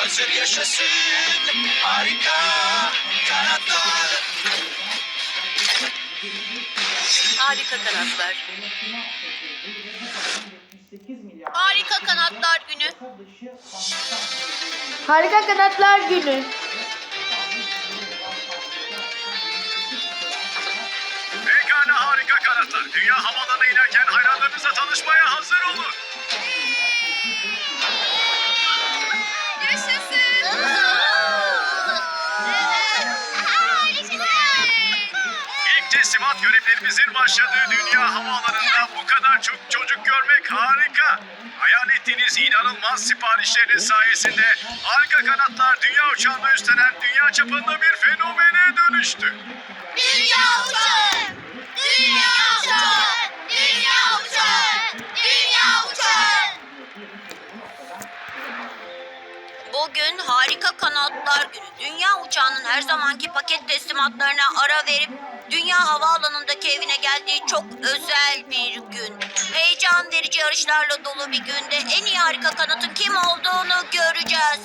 hazır yaşasın Harika kanatlar Harika kanatlar. Harika kanatlar günü. Harika Kanatlar Günü. Pekala harika kanatlar. Dünya havalarına inerken hayranlarınızla tanışmaya hazır olun. Teslimat görevlerimizin başladığı dünya havaalanında bu kadar çok çocuk görmek harika. Hayal ettiğiniz inanılmaz siparişleriniz sayesinde harika kanatlar dünya uçağında üstlenen dünya çapında bir fenomene dönüştü. Dünya uçağı! Dünya uçağı! Bugün harika kanatlar günü. Dünya uçağının her zamanki paket teslimatlarına ara verip Dünya Havaalanı'ndaki evine geldiği çok özel bir gün. Heyecan verici yarışlarla dolu bir günde en iyi harika kanatın kim olduğunu göreceğiz.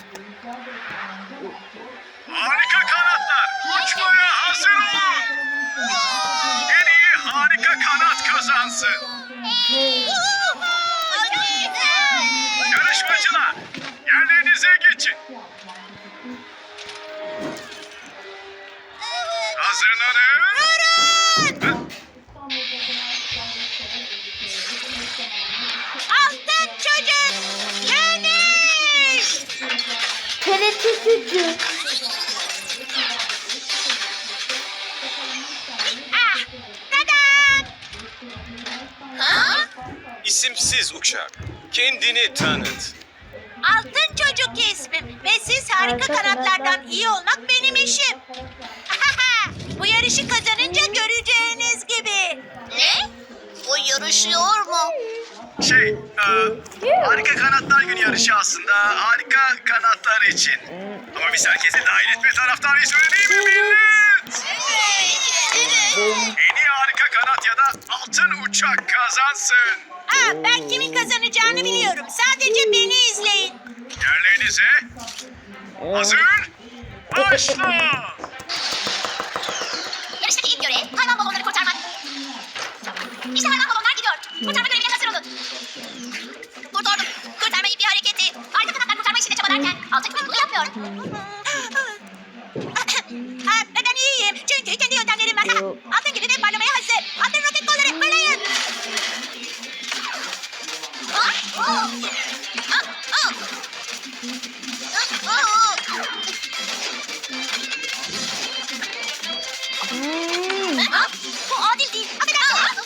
Tadam! Ha? İsimsiz uçak. Kendini tanıt. Altın çocuk ismim ve siz harika kanatlardan iyi olmak benim işim. Bu yarışı kazanınca göreceğiniz gibi. Ne? O yarışıyor mu? Şey, e, harika kanatlar günü yarışı aslında harika kanatlar için. Ama biz herkesi dahil etme taraftarıyız öyle değil mi millet? En iyi harika kanat ya da altın uçak kazansın. Aa, ben kimin kazanacağını biliyorum. Sadece beni izleyin. Yerlerinize. Hazır. Başla. Yarıştaki ilk görev hayvan balonları kurtarmak. İşte hayvan balonlar gidiyor. Kurtarma olun. Kurtardım. Kurtarma ipi hareketi. Harika kanatlar kurtarma işinde çabalarken altın çocuk bunu yapmıyor. Ha, ben iyiyim. Çünkü kendi yöntemlerim var. Altın gibi ve parlamaya hazır. Altın roket kolları fırlayın. Ah, oh. Ah, oh. Ah, oh. Ha? Bu adil değil. Affedersin.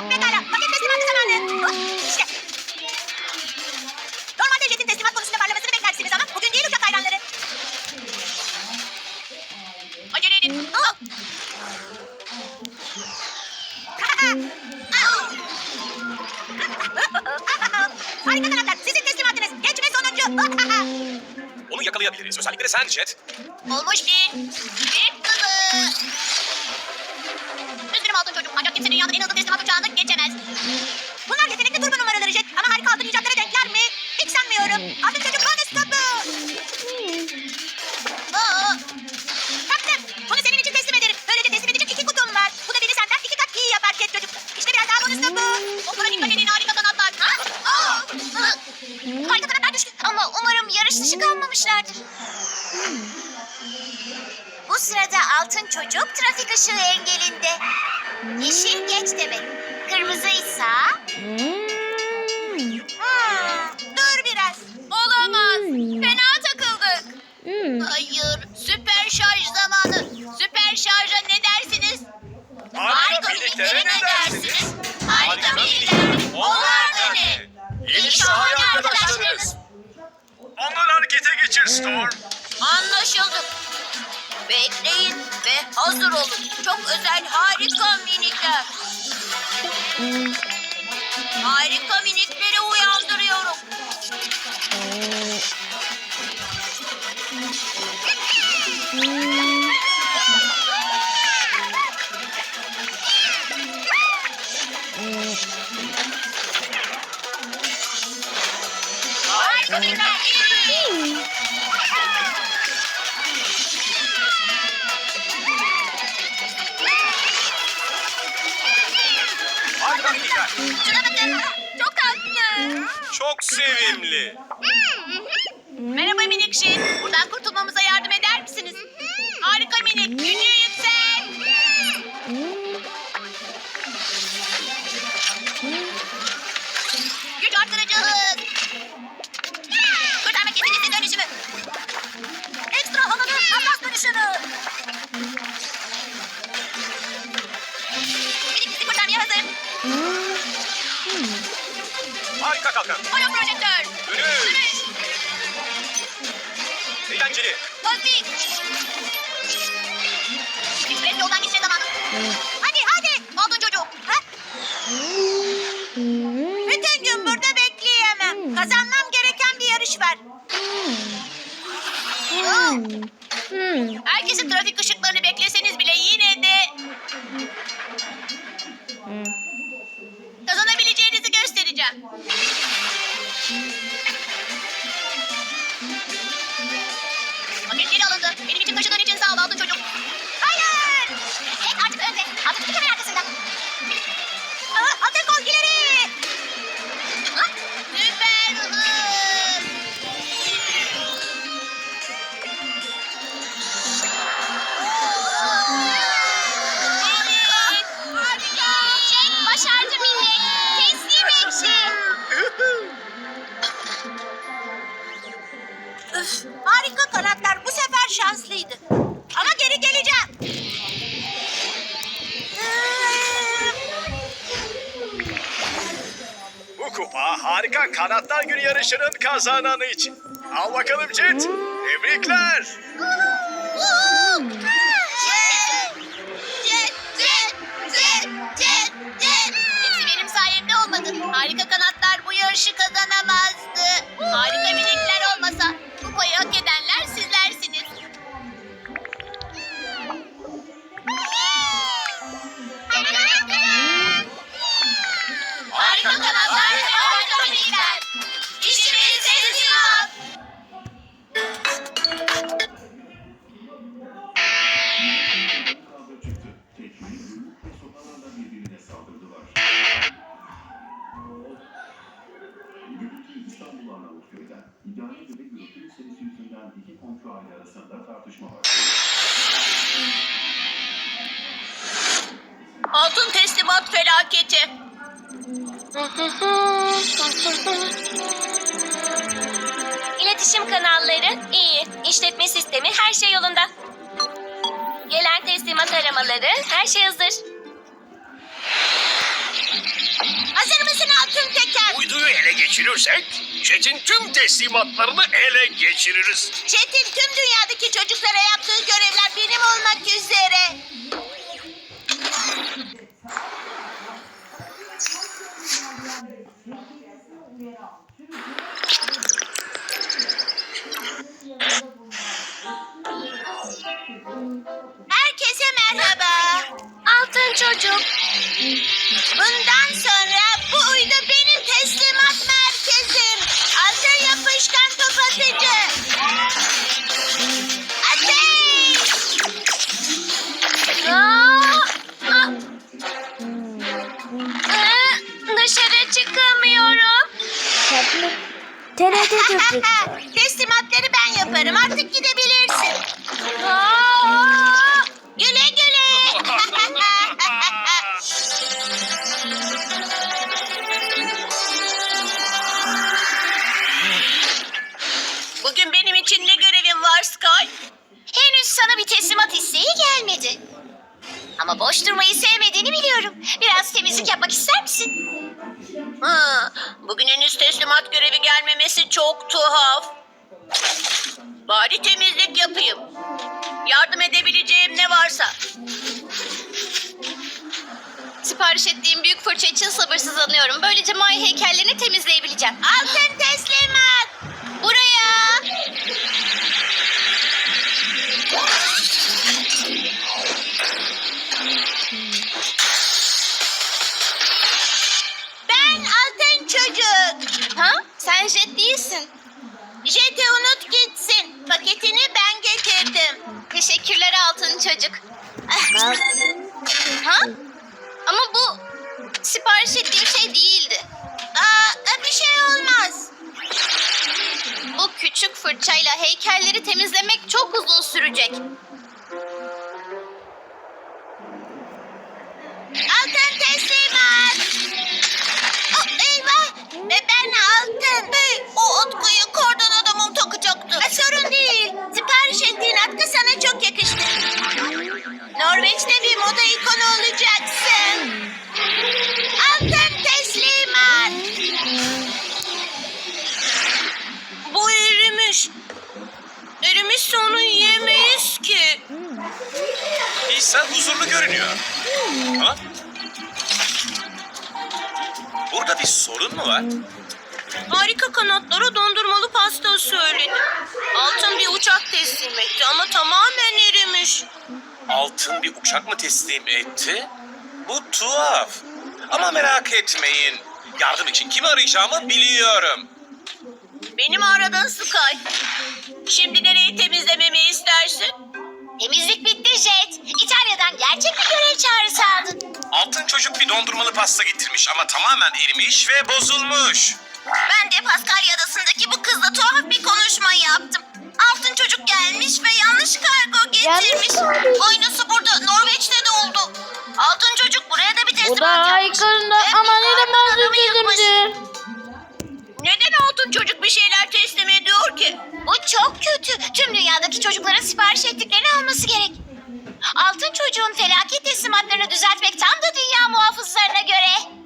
ah, Pekala. Paket teslimatı zamanı. Ah, İşte. Normalde jetin teslimat konusunda parlamasını beklersiniz ama bugün değil uçak hayranları. Acele edin. Ah. Harika kanatlar. Sizin teslimatınız. Geçme sonuncu. Onu yakalayabiliriz. Özellikle de sen Jet. Olmuş bir. Bir kızı. Üzgünüm altın çocuk. Ancak kimse dünyanın en hızlı teslimat. Bunlar yetenekli turbo numaraları Jet. Ama harika altın icatlara denkler mi? Hiç sanmıyorum. Altın çocuk bonus topu. Aa, Kaptım. Bunu senin için teslim ederim. Böylece teslim edecek iki kutum var. Bu da beni senden iki kat iyi yapar Jet çocuk. İşte biraz daha bonus topu. Okula dikkat edin harika kanatlar. Ha? Aa, hı. Harika kanatlar düştü. Ama umarım yarış dışı kalmamışlardır. Bu sırada altın çocuk trafik ışığı engelinde. Yeşil geç demek. Kırmızıysa... Hmm. Hmm, dur biraz. Olamaz. Fena takıldık. Hmm. Hayır. Süper şarj zamanı. Süper şarja ne dersiniz? Harika miniklere ne dersiniz? Harika minikler. Onlar da ne? Yeni şahane arkadaşlarınız. Onları harekete geçir Storm. Anlaşıldı. Bekleyin ve hazır olun. Çok özel harika minikler. Harika minikleri uyandırıyorum. Harika minikler. Şuna bakın. Çok tatlı. Çok sevimli. Merhaba minikşin. Buradan kurtulmamıza yardım eder misiniz? Harika minik. Gücü Harika kalkan. Holo projektör. Dönüş. Eğlenceli. Hadi. Express yoldan geçme zamanı. Kupa harika kanatlar günü yarışının kazananı için. Al bakalım Jet. Tebrikler. Hepsi benim sayemde olmadı. Harika kanatlar bu yarışı kazanamazdı. Harika minikler olmasa kupayı hak edenler 60 mı var? Altın teslimat felaketi. İletişim kanalları iyi. İşletme sistemi her şey yolunda. Gelen teslimat aramaları her şey hazır. Hazır mısın altın teker? Uyduyu ele geçirirsek Jet'in tüm teslimatlarını ele geçiririz. Çetin tüm dünyadaki çocuklara yaptığı görevler benim olmak üzere. Herkese merhaba. Altın çocuk. Bundan sonra bu uydu benim teslimat merkezim. Thank you. Görevi gelmemesi çok tuhaf. Bari temizlik yapayım. Yardım edebileceğim ne varsa. Sipariş ettiğim büyük fırça için sabırsızlanıyorum. Böylece Maya heykellerini temizleyebileceğim. Altın teslimat! Buraya! Ben altın çocuk. Ha? Sen Jet değilsin. Jet'i unut gitsin. Paketini ben getirdim. Teşekkürler altın çocuk. ha? Ama bu sipariş ettiğim şey değildi. Aa, bir şey olmaz. Bu küçük fırçayla heykelleri temizlemek çok uzun sürecek. Ve ben altın. Hey, o atkıyı kardan adamım takacaktı. E, sorun değil. Sipariş ettiğin atkı sana çok yakıştı. Norveç'te bir moda ikonu olacaksın. Altın teslimat. Bu erimiş. Erimişse onu yiyemeyiz ki. İsa huzurlu görünüyor. Ha? Burada bir sorun mu var? Harika kanatlara dondurmalı pasta söyledi. Altın bir uçak teslim etti ama tamamen erimiş. Altın bir uçak mı teslim etti? Bu tuhaf. Ama merak etmeyin. Yardım için kimi arayacağımı biliyorum. Beni mi aradın Sky? Şimdi nereyi temizlememi istersin? Temizlik bitti Jet. İtalya'dan gerçek bir görev çocuk bir dondurmalı pasta getirmiş ama tamamen erimiş ve bozulmuş. Ben de Paskalya Adası'ndaki bu kızla tuhaf bir konuşma yaptım. Altın çocuk gelmiş ve yanlış kargo getirmiş. Aynısı burada Norveç'te de oldu. Altın çocuk buraya da bir O teslimat da yapmış. Harikanın Ve ama bir neden yapmış. bahsedildi? Neden altın çocuk bir şeyler teslim ediyor ki? Bu çok kötü. Tüm dünyadaki çocukların sipariş ettiklerini alması gerek. Altın çocuğun felaket teslimatlarını düzeltmek tam da dünya muhafızlarına göre.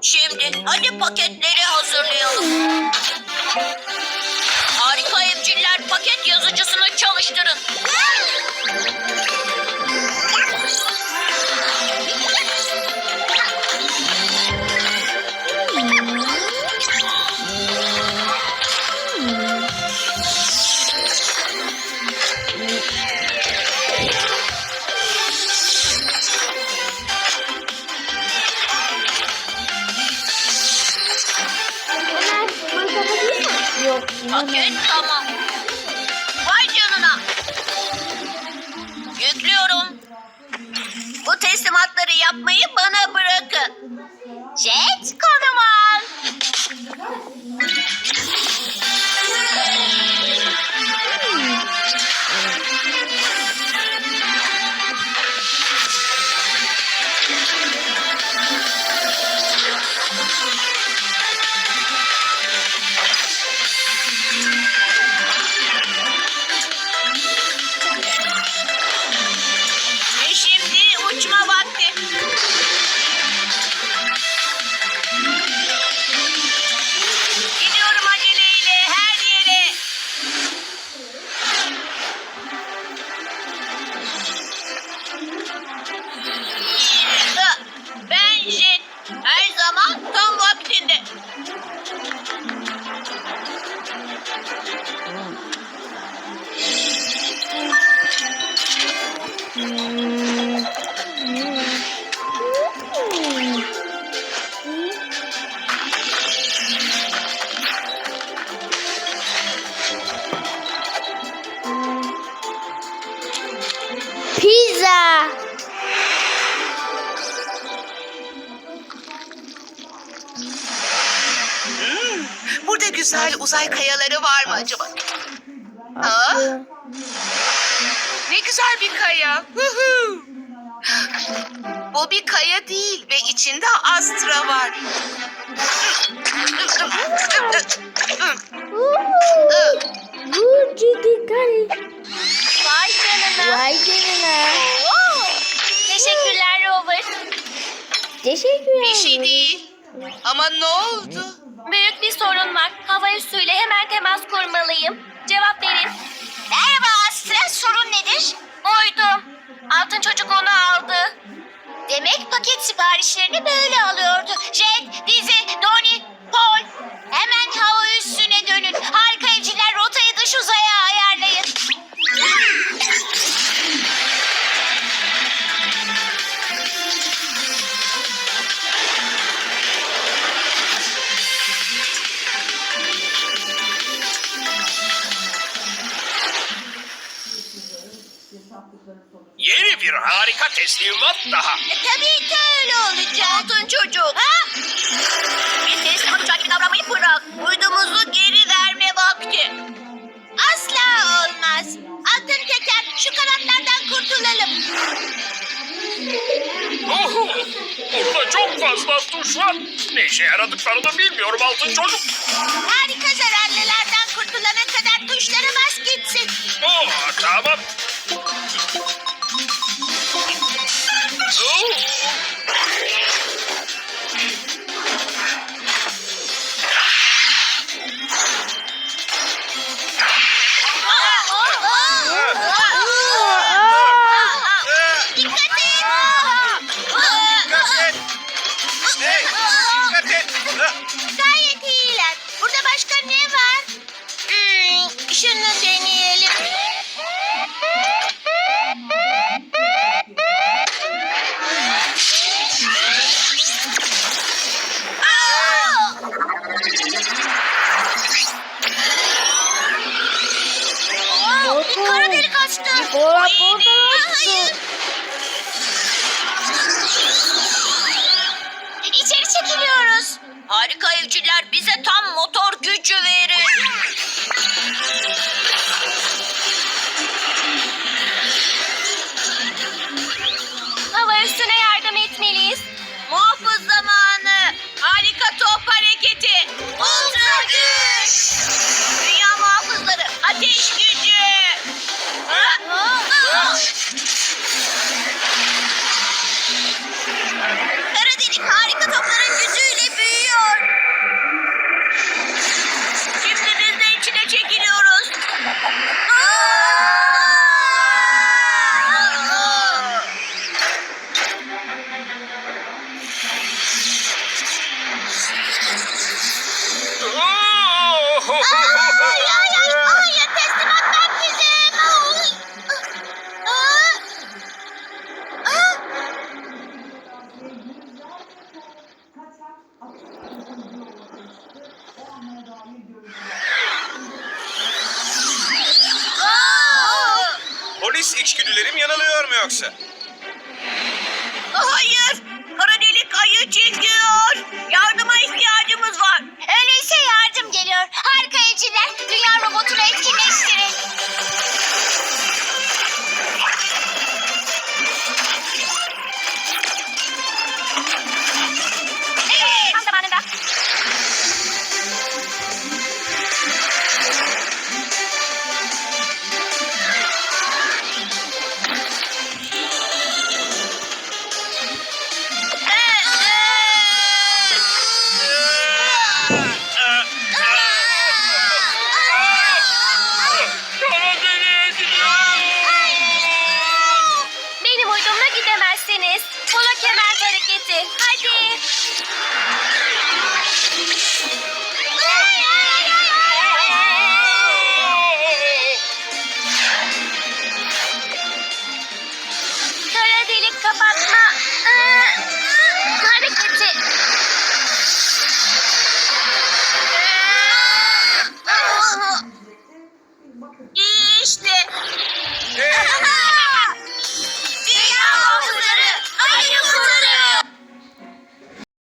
Şimdi hadi paketleri hazırlayalım. Teslimatları yapmayı bana bırakın. Jet konum burada güzel uzay kayaları var mı acaba? Aa, Aslı. ne güzel bir kaya. Bu bir kaya değil ve içinde Astra var. Bu ciddi kare. Vay canına. Vay canına. Teşekkürler Rover. Teşekkür Bir şey değil. Ama ne oldu? Büyük bir sorun var. Hava üssüyle hemen temas kurmalıyım. Cevap verin. Merhaba Aslı, sorun nedir? Uydum. Altın çocuk onu aldı. Demek paket siparişlerini böyle alıyordu. Jet, Dizi, tabii ki öyle olacak. Altın çocuk. Ha? Bir teslimat uçağı gibi davranmayı bırak. Uydumuzu geri verme vakti. Asla olmaz. Altın teker şu kanatlardan kurtulalım. Oho, burada çok fazla tuş var. Ne işe yaradıklarını bilmiyorum altın çocuk. Harika zararlılardan kurtulana kadar tuşlara bas gitsin. Oo, tamam. Oo,